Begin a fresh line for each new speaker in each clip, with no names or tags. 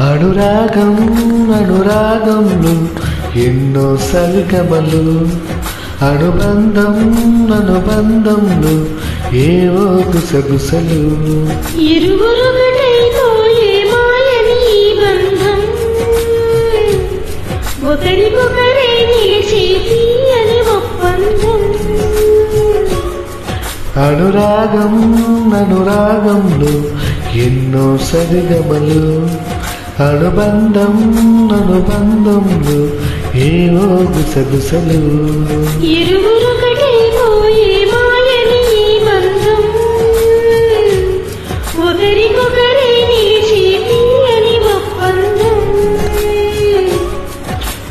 అనురాగం అనురాగంలో ఎన్నో సరిగమలు అనుబంధం అనుబంధంలో ఏవో గుసగుసలు.
ఒకరికొకరే నిలిచే తీయని ఒప్పందం.
అనురాగం అనురాగంలో ఎన్నో సరిగమలు అనుబంధం అనుబంధంలో ఏవో గుసగుసలు.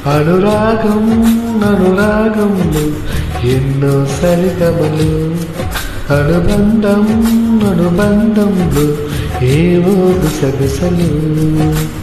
అనురాగం అనురాగంలో ఎన్నో సరిగమలు. అనుబంధం అనుబంధంలో ఏవో గుసగుసలు.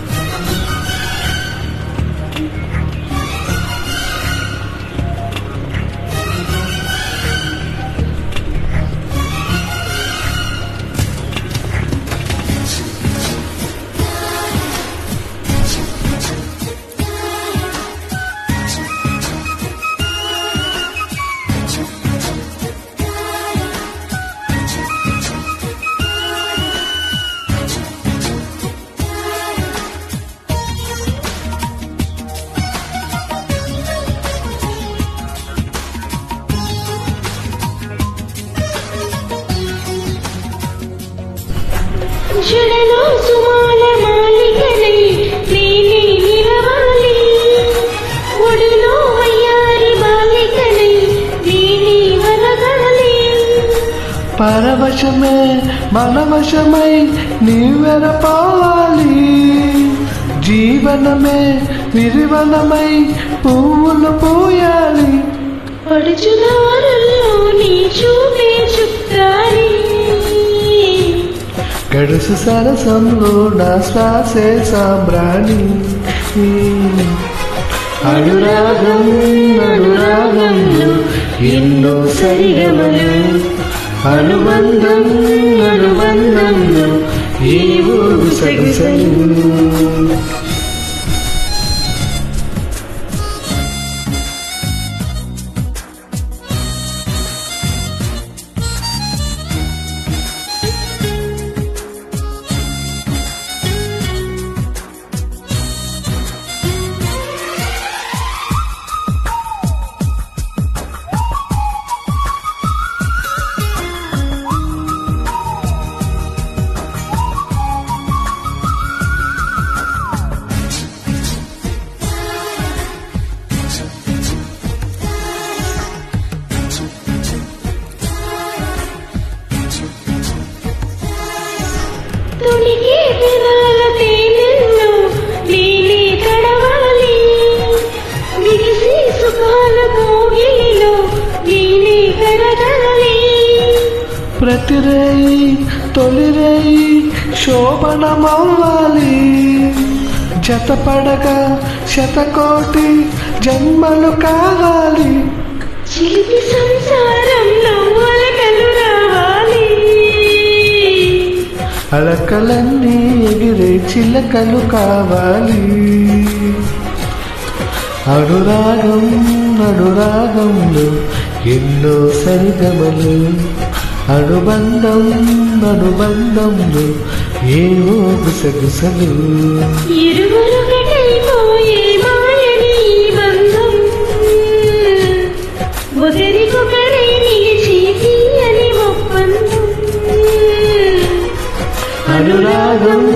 పరవశమే మనవశమై నీవెరపాలి జీవనమే విరివనమై పువ్వులు పూయాలి.
నీ చూపే
గడుసు సరసంలో నా శ్వాసే సాంబ్రాణి. అనురాగం అనురాగంలో ఎన్నో సరిగమలు. అనుబంధం అనుబంధంలో ఏవో సగసలు
తొలిగే
ప్రతిరేయి తొలిరేయి శోభనమవ్వాలి. జతపడగా శతకోటి జన్మలు కావాలి.
సంసారంలో రావాలి.
అలకలన్నీ ఎగిరే చిలకలు కావాలి. అనురాగం అనురాగంలో ఎన్నో సరిగమలు అనుబంధం అనుబంధంలో ఏవో గుసగుసలు.
ఇరువురొకటైపోయే
అనురాగం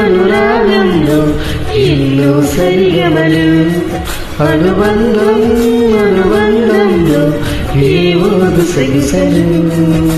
అనురాగంలో ఎన్నో సరిగమలు. అనుబంధం అనుబంధంలో ఏవో గుసగుసలు.